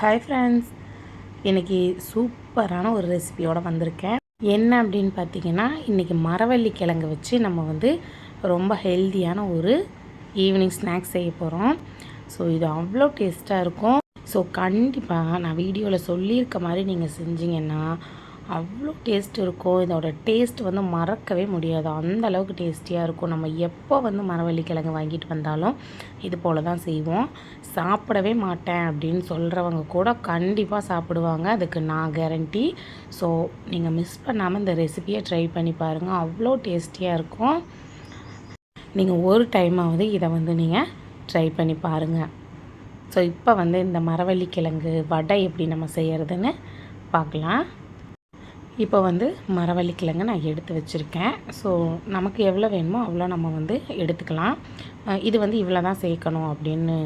Hi friends இன்றைக்கி சூப்பரான ஒரு ரெசிபியோடு வந்திருக்கேன். என்ன அப்படின்னு பார்த்தீங்கன்னா இன்றைக்கி மரவள்ளி கிழங்கு வச்சு நம்ம வந்து ரொம்ப ஹெல்த்தியான ஒரு ஈவினிங் ஸ்நாக்ஸ் செய்ய போகிறோம் ஸோ இது அவ்வளோ டேஸ்ட்டாக இருக்கும். ஸோ கண்டிப்பாக நான் வீடியோவில் சொல்லியிருக்க மாதிரி நீங்கள் செஞ்சீங்கன்னா அவ்வளோ டேஸ்ட் இருக்கும். இதோட டேஸ்ட் வந்து மறக்கவே முடியாது. அந்த அளவுக்கு டேஸ்டியாக இருக்கும். நம்ம எப்போ வந்து மரவள்ளி கிழங்கு வாங்கிட்டு வந்தாலும் இது போல் தான் செய்வோம். சாப்பிடவே மாட்டேன் அப்படின்னு சொல்கிறவங்க கூட கண்டிப்பாக சாப்பிடுவாங்க. அதுக்கு நான் கேரண்டி ஸோ நீங்கள் மிஸ் பண்ணாமல் இந்த ரெசிபியை ட்ரை பண்ணி பாருங்கள் அவ்வளோ டேஸ்டியாக இருக்கும். நீங்கள் ஒரு டைமாவது இதை வந்து நீங்கள் ட்ரை பண்ணி பாருங்கள் ஸோ இப்போ வந்து இந்த மரவள்ளி கிழங்கு வடை எப்படி நம்ம செய்கிறதுன்னு பார்க்கலாம் இப்போ வந்து மரவள்ளி கிழங்கு நான் எடுத்து வச்சுருக்கேன். ஸோ நமக்கு எவ்வளோ வேணுமோ அவ்வளோ நம்ம வந்து எடுத்துக்கலாம். இது வந்து இவ்வளோ தான் சேர்க்கணும் அப்படின்னு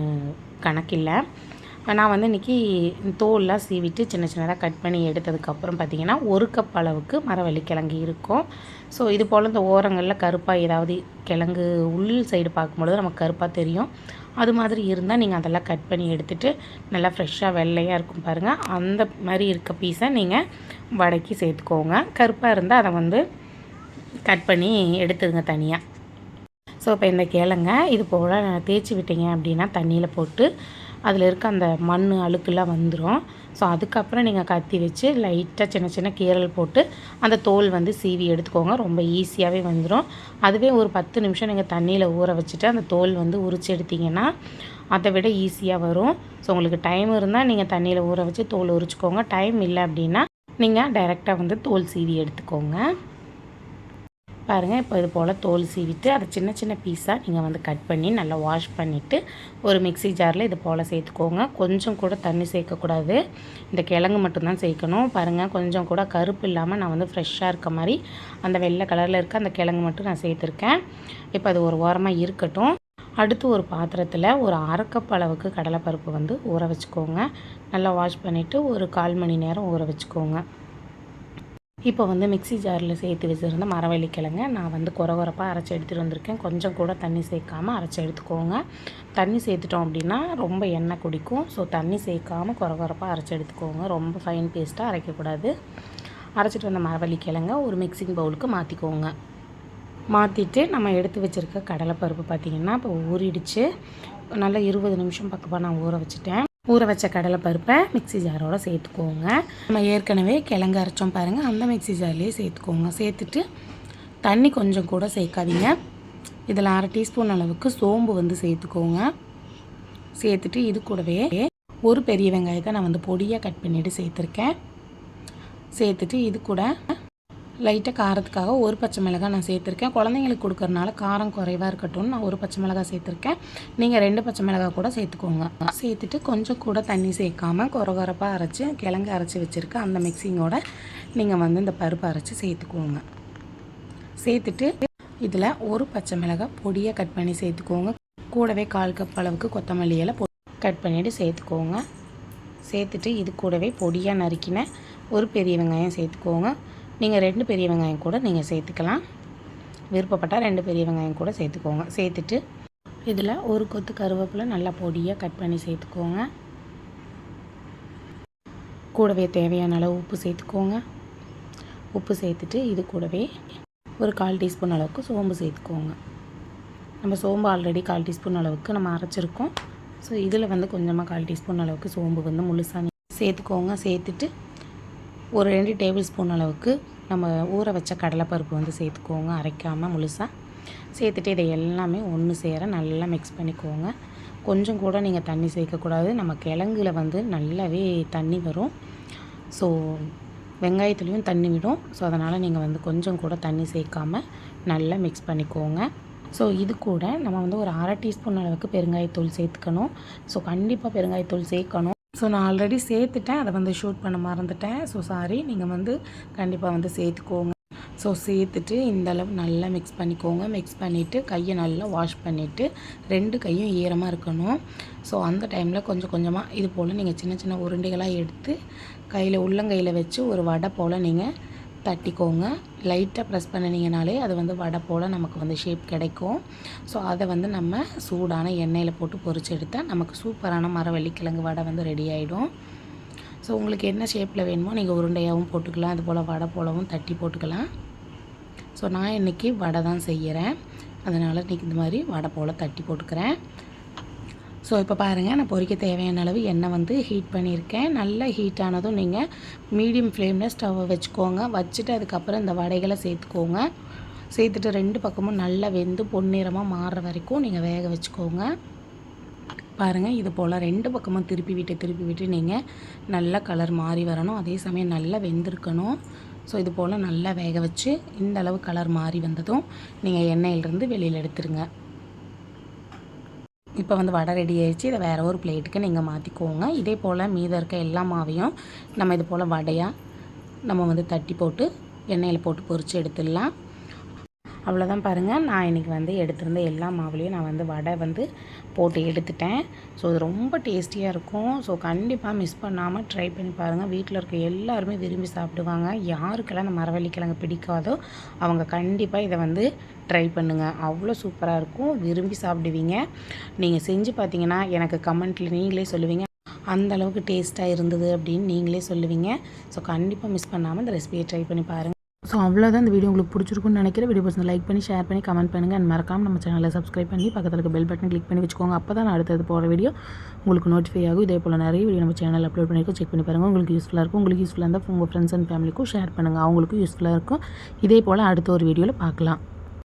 கணக்கில்லை. நான் வந்து இன்றைக்கி தோல்லாம் சீவிட்டு சின்ன சின்னதாக கட் பண்ணி எடுத்ததுக்கப்புறம் பார்த்திங்கன்னா ஒரு கப் அளவுக்கு மரவள்ளிக்கிழங்கு இருக்கும். ஸோ இது போல் இந்த ஓரங்களில் கருப்பாக ஏதாவது கிழங்கு உள் சைடு பார்க்கும்பொழுது நமக்கு கருப்பாக தெரியும். அது மாதிரி இருந்தால் நீங்கள் அதெல்லாம் கட் பண்ணி எடுத்துகிட்டு நல்லா ஃப்ரெஷ்ஷாக வெள்ளையாக இருக்கும் பாருங்கள் அந்த மாதிரி இருக்க பீஸை நீங்கள் வடைக்கு சேர்த்துக்கோங்க. கருப்பாக இருந்தால் அதை வந்து கட் பண்ணி எடுத்துடுங்க தனியாக ஸோ இப்போ இந்த கேளுங்க. இது போல் தேய்ச்சி விட்டீங்க அப்படின்னா தண்ணியில் போட்டு அதில் இருக்க அந்த மண் அழுக்கெல்லாம் வந்துடும் ஸோ அதுக்கப்புறம் நீங்கள் கத்தி வச்சு லைட்டாக சின்ன சின்ன கீரல் போட்டு அந்த தோல் வந்து சீவி எடுத்துக்கோங்க. ரொம்ப ஈஸியாகவே வந்துடும் அதுவே ஒரு பத்து நிமிஷம் நீங்கள் தண்ணியில் ஊற வச்சுட்டு அந்த தோல் வந்து உரிச்சு எடுத்தீங்கன்னா அதை விட ஈஸியாக வரும். ஸோ உங்களுக்கு டைம் இருந்தால் நீங்கள் தண்ணியில் ஊற வச்சு தோல் உரிச்சுக்கோங்க. டைம் இல்லை அப்படின்னா நீங்கள் டைரெக்டாக வந்து தோல் சீவி எடுத்துக்கோங்க. பாருங்கள் இப்போ இது போல் தோல் சீவிட்டு அதை சின்ன சின்ன பீஸாக நீங்கள் வந்து கட் பண்ணி நல்லா வாஷ் பண்ணிவிட்டு ஒரு மிக்ஸி ஜாரில் இது போல் சேர்த்துக்கோங்க. கொஞ்சம் கூட தண்ணி சேர்க்கக்கூடாது. இந்த கிழங்கு மட்டும்தான் சேர்க்கணும். பாருங்கள் கொஞ்சம் கூட கருப்பு இல்லாமல் நான் வந்து ஃப்ரெஷ்ஷாக இருக்க மாதிரி அந்த வெள்ளை கலரில் இருக்க அந்த கிழங்கு மட்டும் நான் சேர்த்துருக்கேன். இப்போ அது ஒரு ஓரமாக இருக்கட்டும். அடுத்து ஒரு பாத்திரத்தில் ஒரு அரைக்கப்பளவுக்கு அளவுக்கு கடலைப்பருப்பு வந்து ஊற வச்சுக்கோங்க. நல்லா வாஷ் பண்ணிவிட்டு ஒரு கால் மணி நேரம் ஊற வச்சுக்கோங்க. இப்போ வந்து மிக்ஸி ஜாரில் சேர்த்து வச்சுருந்த மரவள்ளி கிழங்க நான் வந்து குறை குறைப்பாக அரைச்சி எடுத்துகிட்டு வந்திருக்கேன். கொஞ்சம் கூட தண்ணி சேர்க்காமல் அரைச்சி எடுத்துக்கோங்க. தண்ணி சேர்த்துட்டோம் அப்படின்னா ரொம்ப எண்ணெய் குடிக்கும். ஸோ தண்ணி சேர்க்காமல் குறை குறைப்பாக அரைச்சி எடுத்துக்கோங்க. ரொம்ப ஃபைன் பேஸ்ட்டாக அரைக்கக்கூடாது. அரைச்சிட்டு வந்த மரவள்ளி கிழங்க ஒரு மிக்சிங் பவுலுக்கு மாற்றிக்கோங்க மாற்றிட்டு நம்ம எடுத்து வச்சுருக்க கடலைப்பருப்பு பார்த்திங்கன்னா இப்போ ஊறிடுச்சு. நல்லா இருபது நிமிஷம் பக்கமாக நான் ஊற வச்சுட்டேன். ஊற வச்ச கடலைப்பருப்பை மிக்ஸி ஜாரோட சேர்த்துக்கோங்க. நம்ம ஏற்கனவே கிழங்கு அரைச்சோம் பாருங்கள் அந்த மிக்ஸி ஜார்லேயே சேர்த்துக்கோங்க. சேர்த்துட்டு தண்ணி கொஞ்சம் கூட சேர்க்காதீங்க. இதில் அரை டீஸ்பூன் அளவுக்கு சோம்பு வந்து சேர்த்துக்கோங்க. சேர்த்துட்டு இது கூடவே ஒரு பெரிய வெங்காயத்தை நான் வந்து பொடியாக கட் பண்ணிவிட்டு சேர்த்துருக்கேன். சேர்த்துட்டு இது கூட லைட்டாக காரத்துக்காக ஒரு பச்சை மிளகாய் நான் சேர்த்துருக்கேன். குழந்தைங்களுக்கு கொடுக்கறனால காரம் குறைவாக இருக்கட்டும் நான் ஒரு பச்சை மிளகாய் சேர்த்துருக்கேன். நீங்கள் ரெண்டு பச்சை மிளகாய் கூட சேர்த்துக்கோங்க. சேர்த்துட்டு கொஞ்சம் கூட தண்ணி சேர்க்காம குறகுறப்பாக அரைச்சி கிழங்கு அரைச்சி வச்சுருக்கேன் அந்த மிக்சிங்கோட நீங்கள் வந்து இந்த பருப்பு அரைச்சி சேர்த்துக்கோங்க. சேர்த்துட்டு இதில் ஒரு பச்சை மிளகாய் பொடியை கட் பண்ணி சேர்த்துக்கோங்க. கூடவே கால் கப் அளவுக்கு கொத்தமல்லி இலை பொ கட் பண்ணிவிட்டு சேர்த்துக்கோங்க. சேர்த்துட்டு இது கூடவே பொடியாக நறுக்கின ஒரு பெரிய வெங்காயம் சேர்த்துக்கோங்க. நீங்கள் ரெண்டு பெரிய வெங்காயம் கூட நீங்கள் சேர்த்துக்கலாம். விருப்பப்பட்டால் ரெண்டு பெரிய வெங்காயம் கூட சேர்த்துக்கோங்க. சேர்த்துட்டு இதில் ஒரு கொத்து கருவேப்பிலை நல்லா பொடியாக கட் பண்ணி சேர்த்துக்கோங்க. கூடவே தேவையான அளவு உப்பு சேர்த்துக்கோங்க. உப்பு சேர்த்துட்டு இது கூடவே ஒரு கால் டீஸ்பூன் அளவுக்கு சோம்பு சேர்த்துக்கோங்க. நம்ம சோம்பு ஆல்ரெடி கால் டீஸ்பூன் அளவுக்கு நம்ம அரைச்சிருக்கோம். ஸோ இதில் வந்து கொஞ்சமாக கால் டீஸ்பூன் அளவுக்கு சோம்பு வந்து முழுசாக சேர்த்துக்கோங்க. சேர்த்துட்டு ஒரு ரெண்டு டேபிள் ஸ்பூன் அளவுக்கு நம்ம ஊற வச்ச கடலைப்பருப்பு வந்து சேர்த்துக்கோங்க அரைக்காமல் முழுசாக சேர்த்துட்டு இதை எல்லாமே ஒன்று சேர நல்லா மிக்ஸ் பண்ணிக்கோங்க. கொஞ்சம் கூட நீங்கள் தண்ணி சேர்க்கக்கூடாது நம்ம கிழங்குல வந்து நல்லாவே தண்ணி வரும். ஸோ வெங்காயத்துலேயும் தண்ணி விடும். ஸோ அதனால் நீங்கள் வந்து கொஞ்சம் கூட தண்ணி சேர்க்காம நல்லா மிக்ஸ் பண்ணிக்கோங்க. ஸோ இது கூட நம்ம வந்து ஒரு அரை டீஸ்பூன் அளவுக்கு பெருங்காயத்தூள் சேர்த்துக்கணும். ஸோ கண்டிப்பாக பெருங்காயத்தூள் சேர்க்கணும். ஸோ நான் ஆல்ரெடி சேர்த்துட்டேன். அதை வந்து ஷூட் பண்ண மறந்துட்டேன். ஸோ சாரி நீங்கள் வந்து கண்டிப்பாக வந்து சேர்த்துக்கோங்க. ஸோ சேர்த்துட்டு இந்தளவு நல்லா மிக்ஸ் பண்ணிக்கோங்க. மிக்ஸ் பண்ணிவிட்டு கையை நல்லா வாஷ் பண்ணிவிட்டு ரெண்டு கையும் ஈரமாக இருக்கணும். ஸோ அந்த டைமில் கொஞ்சம் கொஞ்சமாக இது போல் நீங்கள் சின்ன சின்ன உருண்டைகளாக எடுத்து கையில் உள்ளங்கையில் வச்சு ஒரு வடை போல் நீங்கள் தட்டிக்கோங்க. லைட்டாக ப்ரெஸ் பண்ணினீங்கனாலே அது வந்து வடை போல் நமக்கு வந்து ஷேப் கிடைக்கும். ஸோ அதை வந்து நம்ம சூடான எண்ணெயில் போட்டு பொறிச்சு எடுத்தால் நமக்கு சூப்பரான மரவள்ளிக்கிழங்கு வடை வந்து ரெடி ஆகிடும் ஸோ உங்களுக்கு என்ன ஷேப்பில் வேணுமோ நீங்கள் உருண்டையாகவும் போட்டுக்கலாம். அது போல் வடை போலவும் தட்டி போட்டுக்கலாம். ஸோ நான் இன்றைக்கி வடை தான் செய்கிறேன் அதனால் இன்றைக்கி இந்த மாதிரி வடை போல் தட்டி போட்டுக்கிறேன். ஸோ இப்போ பாருங்கள் நான் பொரிக்க தேவையான அளவு எண்ணெய் வந்து ஹீட் பண்ணியிருக்கேன். நல்லா ஹீட் ஆனதும் நீங்கள் மீடியம் ஃப்ளேமில் ஸ்டவ்வை வச்சுக்கோங்க. வச்சுட்டு அதுக்கப்புறம் இந்த வடைகளை சேர்த்துக்கோங்க. சேர்த்துட்டு ரெண்டு பக்கமும் நல்லா வெந்து பொன்னிறமாக மாறுற வரைக்கும் நீங்கள் வேக வச்சுக்கோங்க. பாருங்கள் இது போல் ரெண்டு பக்கமும் திருப்பி விட்டு திருப்பி விட்டு நீங்கள் நல்லா கலர் மாறி வரணும். அதே சமயம் நல்லா வெந்திருக்கணும். ஸோ இது போல் நல்லா வேக வச்சு இந்த அளவு கலர் மாறி வந்ததும் நீங்கள் எண்ணெயிலிருந்து வெளியில் எடுத்துருங்க. இப்போ வந்து வடை ரெடி ஆயிடுச்சு. இதை வேறு ஒரு பிளேட்டுக்கு நீங்கள் மாற்றிக்கோங்க இதே போல் மீதம் இருக்க எல்லா மாவையும் நம்ம இது போல் வடையாக நம்ம வந்து தட்டி போட்டு எண்ணெயில் போட்டு பொரித்து எடுத்துடலாம். அவ்வளோதான் பாருங்கள் நான் இன்றைக்கி வந்து எடுத்திருந்த எல்லா மாவுலேயும் நான் வந்து வடை வந்து போட்டு எடுத்துட்டேன். ஸோ இது ரொம்ப டேஸ்டியாக இருக்கும். ஸோ கண்டிப்பாக மிஸ் பண்ணாமல் ட்ரை பண்ணி பாருங்கள் வீட்டில் இருக்க எல்லாருமே விரும்பி சாப்பிடுவாங்க. யாருக்கெல்லாம் இந்த மரவள்ளிக்கிழங்கு பிடிக்காதோ அவங்க கண்டிப்பாக இதை வந்து ட்ரை பண்ணுங்கள் அவ்வளோ சூப்பராக இருக்கும். விரும்பி சாப்பிடுவீங்க. நீங்கள் செஞ்சு பார்த்தீங்கன்னா எனக்கு கமெண்ட்டில் நீங்களே சொல்லுவீங்க. அந்த அளவுக்கு டேஸ்ட்டாக இருந்தது அப்படின்னு நீங்களே சொல்லுவீங்க. ஸோ கண்டிப்பாக மிஸ் பண்ணாமல் இந்த ரெசிபியை ட்ரை பண்ணி பாருங்கள் ஸோ அவ்வளோதான் இந்த வீடியோ உங்களுக்கு பிடிச்சிருக்குன்னு நினைக்கிறேன். வீடியோ பர்சன் லைக் பண்ணி ஷேர் பண்ணி கமெண்ட் பண்ணுங்கள் அண்ட் மறக்காமல் நம்ம சேனலை சப்ஸ்கிரைப் பண்ணி பக்கத்தில் இருக்க பெல் பட்டன் கிளிக் பண்ணி வச்சுக்கோங்க. அப்போ தான் நான் அடுத்தது போகிற வீடியோ உங்களுக்கு நோட்டிஃபை ஆகும். இதே போல் நிறைய வீடியோ நம்ம சேனல் அப்லோட் பண்ணியிருக்கோம். செக் பண்ணி பாருங்கள் உங்களுக்கு யூஸ்ஃபுல்லாக இருக்கும். உங்களுக்கு யூஸ்ஃபுல்லாக இருந்தால் உங்கள் ஃப்ரெண்ட்ஸ் அண்ட் ஃபேமிலிக்கும் ஷேர் பண்ணுங்கள் அவங்களுக்கும் யூஸ்ஃபுல்லாக இருக்கும். இதே போல் அடுத்த ஒரு வீடியோவில் பார்க்கலாம்.